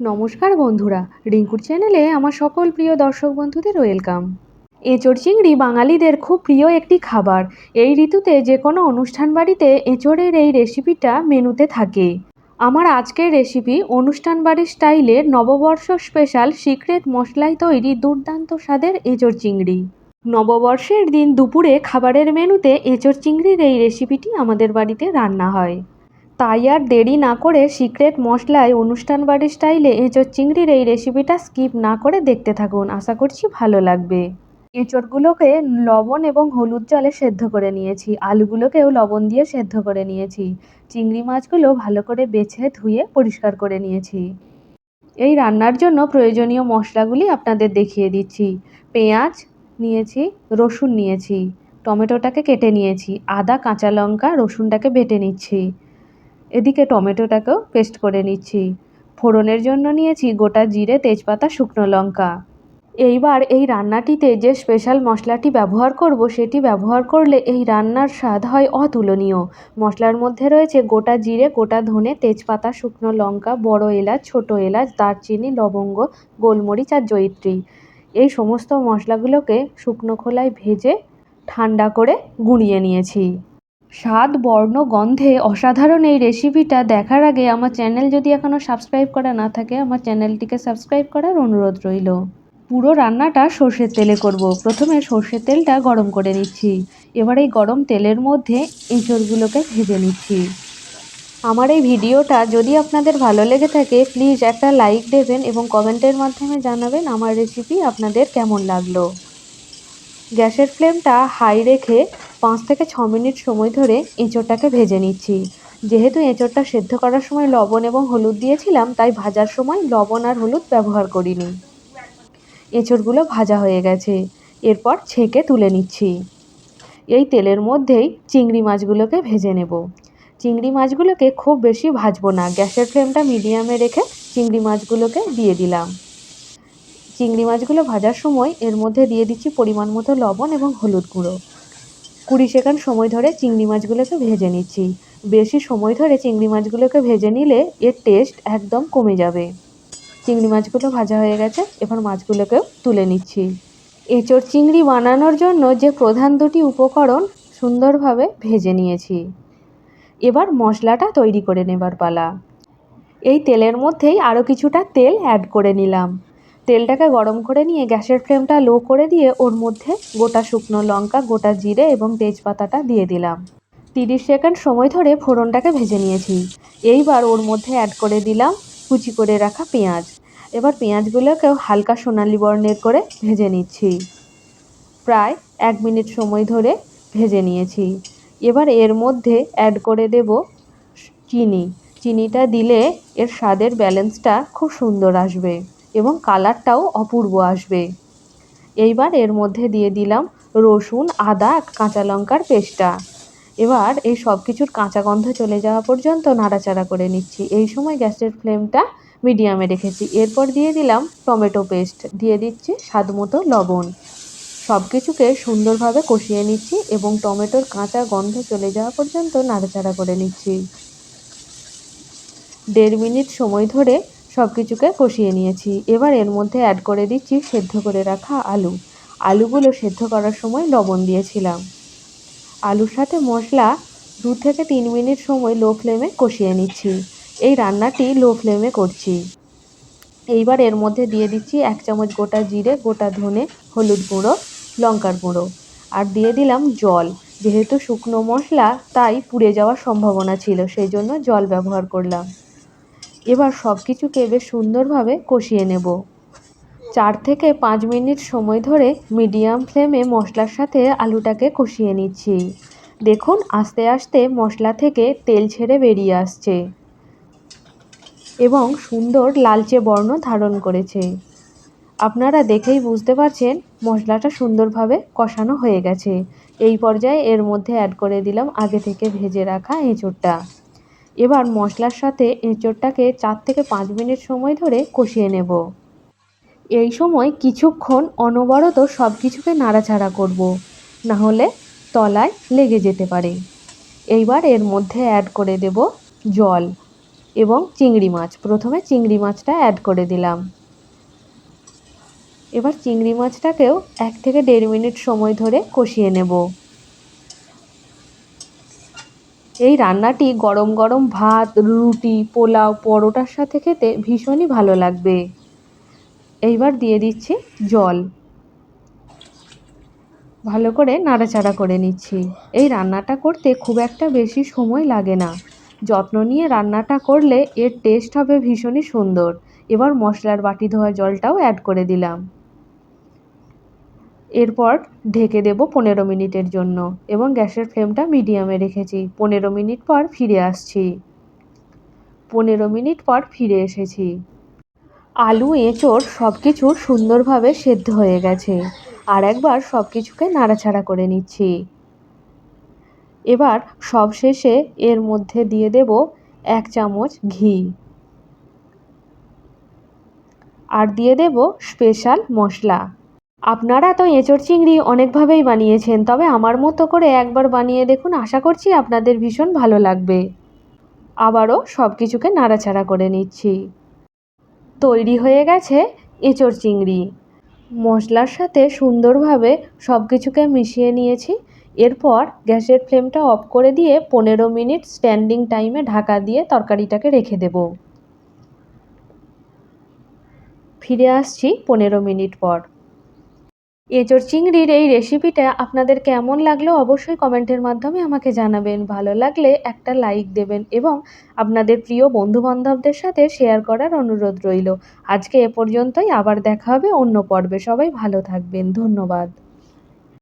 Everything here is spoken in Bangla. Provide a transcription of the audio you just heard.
নমস্কার বন্ধুরা, রিঙ্কুর চ্যানেলে আমার সকল প্রিয় দর্শক বন্ধুদের ওয়েলকাম। এঁচড় চিংড়ি বাঙালিদের খুব প্রিয় একটি খাবার। এই ঋতুতে যে কোনো অনুষ্ঠান বাড়িতে এঁচড়ের এই রেসিপিটা মেনুতে থাকে। আমার আজকের রেসিপি অনুষ্ঠান বাড়ির স্টাইলের নববর্ষ স্পেশাল সিক্রেট মশলায় তৈরি দুর্দান্ত স্বাদের এঁচড় চিংড়ি। নববর্ষের দিন দুপুরে খাবারের মেনুতে এঁচড় চিংড়ির এই রেসিপিটি আমাদের বাড়িতে রান্না হয়। তাই আর দেরি না করে সিক্রেট মশলায় অনুষ্ঠান বাড়ির স্টাইলে এঁচোড় চিংড়ির এই রেসিপিটা স্কিপ না করে দেখতে থাকুন। আশা করছি ভালো লাগবে। এঁচোড়গুলোকে লবণ এবং হলুদ জলে সেদ্ধ করে নিয়েছি। আলুগুলোকেও লবণ দিয়ে সেদ্ধ করে নিয়েছি। চিংড়ি মাছগুলো ভালো করে বেছে ধুয়ে পরিষ্কার করে নিয়েছি। এই রান্নার জন্য প্রয়োজনীয় মশলাগুলি আপনাদের দেখিয়ে দিচ্ছি। পেঁয়াজ নিয়েছি, রসুন নিয়েছি, টমেটোটাকে কেটে নিয়েছি, আদা, কাঁচা লঙ্কা, রসুনটাকে বেটে নিচ্ছি। এদিকে টমেটোটাকেও পেস্ট করে নিচ্ছি। ফোড়নের জন্য নিয়েছি গোটা জিরে, তেজপাতা, শুকনো লঙ্কা। এইবার এই রান্নাটিতে যে স্পেশাল মশলাটি ব্যবহার করব, সেটি ব্যবহার করলে এই রান্নার স্বাদ হয় অতুলনীয়। মশলার মধ্যে রয়েছে গোটা জিরে, গোটা ধনে, তেজপাতা, শুকনো লঙ্কা, বড় এলাচ, ছোট এলাচ, দারচিনি, লবঙ্গ, গোলমরিচ আর জয়িত্রী। এই সমস্ত মশলাগুলোকে শুকনো খোলায় ভেজে ঠান্ডা করে গুঁড়িয়ে নিয়েছি। স্বাদ, বর্ণ, গন্ধে অসাধারণ এই রেসিপিটা দেখার আগে আমার চ্যানেল যদি এখনও সাবস্ক্রাইব করা না থাকে, আমার চ্যানেলটিকে সাবস্ক্রাইব করার অনুরোধ রইল। পুরো রান্নাটা সর্ষের তেলে করব। প্রথমে সর্ষের তেলটা গরম করে নিচ্ছি। এবার এই গরম তেলের মধ্যে এঁচড়গুলোকে ভেজে নিচ্ছি। আমার এই ভিডিওটা যদি আপনাদের ভালো লেগে থাকে প্লিজ একটা লাইক দেবেন এবং কমেন্টের মাধ্যমে জানাবেন আমার রেসিপি আপনাদের কেমন লাগল। গ্যাসের ফ্লেমটা হাই রেখে পাঁচ থেকে ছ মিনিট সময় ধরে এঁচোড়টাকে ভেজে নিচ্ছি। যেহেতু এঁচোড়টা সেদ্ধ করার সময় লবণ এবং হলুদ দিয়েছিলাম, তাই ভাজার সময় লবণ আর হলুদ ব্যবহার করিনি। এঁচোড়গুলো ভাজা হয়ে গেছে। এরপর ছেঁকে তুলে নিচ্ছি। এই তেলের মধ্যেই চিংড়ি মাছগুলোকে ভেজে নেব। চিংড়ি মাছগুলোকে খুব বেশি ভাজবো না। গ্যাসের ফ্লেমটা মিডিয়ামে রেখে চিংড়ি মাছগুলোকে দিয়ে দিলাম। চিংড়ি মাছগুলো ভাজার সময় এর মধ্যে দিয়ে দিচ্ছি পরিমাণ মতো লবণ এবং হলুদ গুঁড়ো। কুড়ি সেকেন্ড সময় ধরে চিংড়ি মাছগুলোকে ভেজে নিচ্ছি। বেশি সময় ধরে চিংড়ি মাছগুলোকে ভেজে নিলে এর টেস্ট একদম কমে যাবে। চিংড়ি মাছগুলো ভাজা হয়ে গেছে, এবার মাছগুলোকেও তুলে নিচ্ছি। এঁচড় চিংড়ি বানানোর জন্য যে প্রধান দুটি উপকরণ সুন্দরভাবে ভেজে নিয়েছি। এবার মশলাটা তৈরি করে নেবার পালা। এই তেলের মধ্যেই আরও কিছুটা তেল অ্যাড করে নিলাম। তেলটাকে গরম করে নিয়ে গ্যাসের ফ্লেমটা লো করে দিয়ে ওর মধ্যে গোটা শুকনো লঙ্কা, গোটা জিরে এবং তেজপাতাটা দিয়ে দিলাম। তিরিশ সেকেন্ড সময় ধরে ফোড়নটাকে ভেজে নিয়েছি। এইবার ওর মধ্যে অ্যাড করে দিলাম কুচি করে রাখা পেঁয়াজ। এবার পেঁয়াজগুলোকেও হালকা সোনালি বর্ণের করে ভেজে নিচ্ছি। প্রায় এক মিনিট সময় ধরে ভেজে নিয়েছি। এবার এর মধ্যে অ্যাড করে দেব চিনি। চিনিটা দিলে এর স্বাদের ব্যালেন্সটা খুব সুন্দর আসবে। এবং কালারটাও অপূর্ব আসবে। এইবার এর মধ্যে দিয়ে দিলাম রসুন, আদা কাঁচা লঙ্কার পেস্টটা। এবার এই সব কিছুর কাঁচা গন্ধ চলে যাওয়া পর্যন্ত নাড়াচাড়া করে নিচ্ছি। এই সময় গ্যাসের ফ্লেমটা মিডিয়ামে রেখেছি। এরপর দিয়ে দিলাম টমেটো পেস্ট। দিয়ে দিচ্ছি স্বাদ মতো লবণ। সব কিছুকে সুন্দরভাবে কষিয়ে নিচ্ছি এবং টমেটোর কাঁচা গন্ধ চলে যাওয়া পর্যন্ত নাড়াচাড়া করে নিচ্ছি। দেড় মিনিট সময় ধরে সব কিছুকে কষিয়ে নিয়েছি। এবার এর মধ্যে অ্যাড করে দিচ্ছি সেদ্ধ করে রাখা আলু। আলুগুলো সেদ্ধ করার সময় লবণ দিয়েছিলাম। আলুর সাথে মশলা দু থেকে তিন মিনিট সময় লো ফ্লেমে কষিয়ে নিচ্ছি। এই রান্নাটি লো ফ্লেমে করছি। এইবার এর মধ্যে দিয়ে দিচ্ছি এক চামচ গোটা জিরে, গোটা ধনে, হলুদ গুঁড়ো, লঙ্কার গুঁড়ো। আর দিয়ে দিলাম জল। যেহেতু শুকনো মশলা, তাই পুড়ে যাওয়ার সম্ভাবনা ছিল, সেই জন্য জল ব্যবহার করলাম। এবার সব কিছুকে বেশ সুন্দরভাবে কষিয়ে নেব। চার থেকে পাঁচ মিনিট সময় ধরে মিডিয়াম ফ্লেমে মশলার সাথে আলুটাকে কষিয়ে নিচ্ছি। দেখুন, আস্তে আস্তে মশলা থেকে তেল ছেড়ে বেরিয়ে আসছে এবং সুন্দর লালচে বর্ণ ধারণ করেছে। আপনারা দেখেই বুঝতে পারছেন মশলাটা সুন্দরভাবে কষানো হয়ে গেছে। এই পর্যায়ে এর মধ্যে অ্যাড করে দিলাম আগে থেকে ভেজে রাখা এঁচোড়টা। এবার মশলার সাথে এঁচোড়টাকে চার থেকে পাঁচ মিনিট সময় ধরে কষিয়ে নেব। এই সময় কিছুক্ষণ অনবরত সব কিছুকে নাড়াচাড়া করব, না হলে তলায় লেগে যেতে পারে। এইবার এর মধ্যে অ্যাড করে দেব জল এবং চিংড়ি মাছ। প্রথমে চিংড়ি মাছটা অ্যাড করে দিলাম। এবার চিংড়ি মাছটাকেও এক থেকে দেড় মিনিট সময় ধরে কষিয়ে নেব। এই রান্নাটি গরম গরম ভাত, রুটি, পোলাও, পরোটার সাথে খেতে ভীষণই ভালো লাগবে। এইবার দিয়ে দিচ্ছি জল। ভালো করে নাড়াচাড়া করে নিচ্ছি। এই রান্নাটা করতে খুব একটা বেশি সময় লাগে না। যত্ন নিয়ে রান্নাটা করলে এর টেস্ট হবে ভীষণই সুন্দর। এবার মশলার বাটি ধোয়া জলটাও অ্যাড করে দিলাম। এরপর ঢেকে দেব পনেরো মিনিটের জন্য এবং গ্যাসের ফ্লেমটা মিডিয়ামে রেখেছি। পনেরো মিনিট পর ফিরে আসছি। পনেরো মিনিট পর ফিরে এসেছি। আলু, এঁচড় সব কিছু সুন্দরভাবে সেদ্ধ হয়ে গেছে। আর একবার সব কিছুকে নাড়াচাড়া করে নিচ্ছি। এবার সব শেষে এর মধ্যে দিয়ে দেব এক চামচ ঘি। আর দিয়ে দেব স্পেশাল মশলা। আপনারা তো এঁচড় চিংড়ি অনেকভাবেই বানিয়েছেন, তবে আমার মতো করে একবার বানিয়ে দেখুন, আশা করছি আপনাদের ভীষণ ভালো লাগবে। আবারও সব কিছুকে নাড়াচাড়া করে নিচ্ছি। তৈরি হয়ে গেছে এঁচড় চিংড়ি। মশলার সাথে সুন্দরভাবে সব কিছুকে মিশিয়ে নিয়েছি। এরপর গ্যাসের ফ্লেমটা অফ করে দিয়ে পনেরো মিনিট স্ট্যান্ডিং টাইমে ঢাকা দিয়ে তরকারিটাকে রেখে দেব। ফিরে আসছি পনেরো মিনিট পর। এঁচড় চিংড়ির এই রেসিপিটা আপনাদের কেমন লাগল অবশ্যই কমেন্টের মাধ্যমে আমাকে জানাবেন। ভালো লাগলে একটা লাইক দেবেন এবং আপনাদের প্রিয় বন্ধুবান্ধবদের সাথে শেয়ার করার অনুরোধ রইল। আজকে এ পর্যন্তই, আবার দেখা হবে অন্য পর্বে। সবাই ভালো থাকবেন। ধন্যবাদ।